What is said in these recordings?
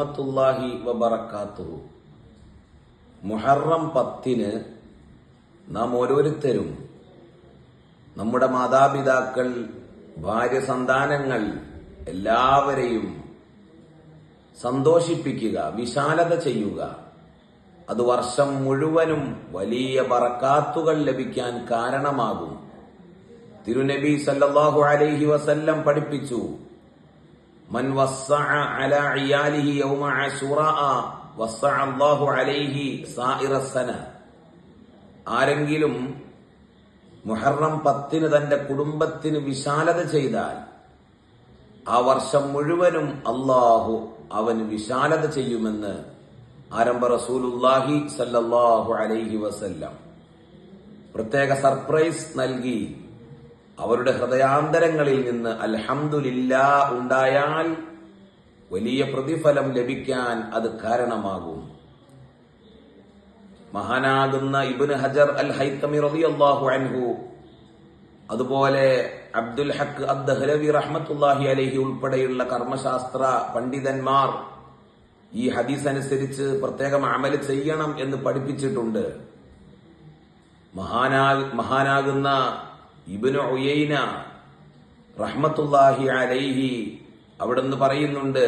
വറഹ്മത്തുള്ളാഹി വബറക്കാത്തു മുഹറം പത്തിന് നാം ഓരോരുത്തരും നമ്മുടെ മാതാപിതാക്കൾ ഭാര്യ സന്താനങ്ങൾ എല്ലാവരെയും സന്തോഷിപ്പിക്കുക വിശാലത ചെയ്യുക. അത് വർഷം മുഴുവനും വലിയ ബറക്കാത്തുകൾ ലഭിക്കാൻ കാരണമാകും. തിരുനബി സല്ലാഹു അലൈഹി വസല്ലം പഠിപ്പിച്ചു. മൻ അലാ യൗമ അലൈഹി ആരെങ്കിലും മുഹറം പത്തിന് തന്റെ കുടുംബത്തിന് വിശാലത ചെയ്താൽ ആ വർഷം മുഴുവനും അള്ളാഹു അവന് വിശാലത ചെയ്യുമെന്ന് ആരംഭ റസൂലുല്ലാഹി സല്ലാഹു അലൈഹി വസല്ലം പ്രത്യേക സർപ്രൈസ് നൽകി അവരുടെ ഹൃദയാന്തരങ്ങളിൽ നിന്ന് അൽഹംദുലില്ലാ ഉണ്ടായാൽ വലിയ പ്രതിഫലം ലഭിക്കാൻ അത് കാരണമാകും. മഹാനാകുന്ന ഇബ്നു ഹജർ അൽ ഹൈത്തമി റളിയല്ലാഹു അൻഹു അതുപോലെ അബ്ദുൽ ഹക്ക് അദ്ദഹ്ലവി റഹ്മത്തുല്ലാഹി അലഹി ഉൾപ്പെടെയുള്ള കർമ്മശാസ്ത്ര പണ്ഡിതന്മാർ ഈ ഹദീസ് അനുസരിച്ച് പ്രത്യേകം അമൽ ചെയ്യണം എന്ന് പഠിപ്പിച്ചിട്ടുണ്ട്. മഹാനാ മഹാനാകുന്ന ഇബ്നു ഉയൈന റഹ്മത്തുല്ലാഹി അലൈഹി അവിടുന്ന് പറയുന്നുണ്ട്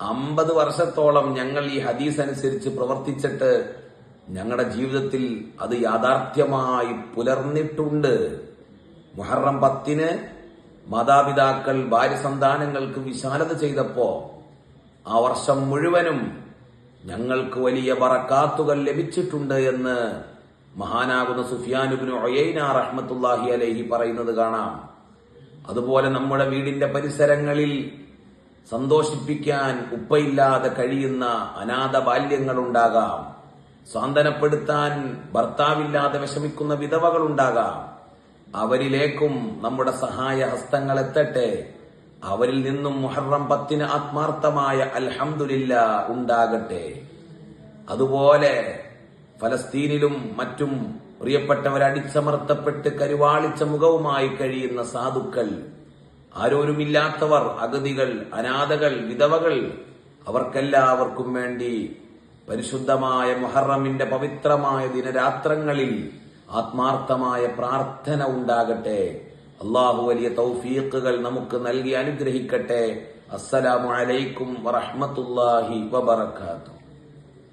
അമ്പത് വർഷത്തോളം ഞങ്ങൾ ഈ ഹദീസ് അനുസരിച്ച് പ്രവർത്തിച്ചിട്ട് ഞങ്ങളുടെ ജീവിതത്തിൽ അത് യാഥാർത്ഥ്യമായി പുലർന്നിട്ടുണ്ട്. മുഹറം പത്തിന് മാതാപിതാക്കൾ ഭാര്യ സന്താനങ്ങൾക്ക് വിശാലത ചെയ്തപ്പോ ആ വർഷം മുഴുവനും ഞങ്ങൾക്ക് വലിയ ബറക്കാത്തുകൾ ലഭിച്ചിട്ടുണ്ട് എന്ന് മഹാനാകുന്ന സുഫിയാനുബിന് ഒയൈന റഹ്മത്തുല്ലാഹി അലൈഹി പറയുന്നത് കാണാം. അതുപോലെ നമ്മുടെ വീടിന്റെ പരിസരങ്ങളിൽ സന്തോഷിപ്പിക്കാൻ ഉപ്പയില്ലാതെ കഴിയുന്ന അനാഥ ബാല്യങ്ങൾ ഉണ്ടാകാം സ്വാന്തനപ്പെടുത്താൻ ഭർത്താവില്ലാതെ വിഷമിക്കുന്ന വിധവകളുണ്ടാകാം. അവരിലേക്കും നമ്മുടെ സഹായ ഹസ്തങ്ങൾ എത്തട്ടെ. അവരിൽ നിന്നും മുഹറം പത്തിന് ആത്മാർത്ഥമായ അൽഹംദുലില്ല ഉണ്ടാകട്ടെ. അതുപോലെ ഫലസ്തീനിലും മറ്റും പ്രിയപ്പെട്ടവർ അടിച്ചമർത്തപ്പെട്ട് കരുവാളിച്ച മുഖവുമായി കഴിയുന്ന സാധുക്കൾ ആരോരുമില്ലാത്തവർ അഗതികൾ അനാഥകൾ വിധവകൾ അവർക്കെല്ലാവർക്കും വേണ്ടി പരിശുദ്ധമായ മുഹറമിന്റെ പവിത്രമായ ദിനരാത്രങ്ങളിൽ ആത്മാർത്ഥമായ പ്രാർത്ഥന ഉണ്ടാകട്ടെ. അള്ളാഹു വലിയ തൗഫീഖുകൾ നമുക്ക് നൽകി അനുഗ്രഹിക്കട്ടെ. അസ്സലാമു അലൈക്കും വറഹ്മത്തുള്ളാഹി വബറകാതുഹു.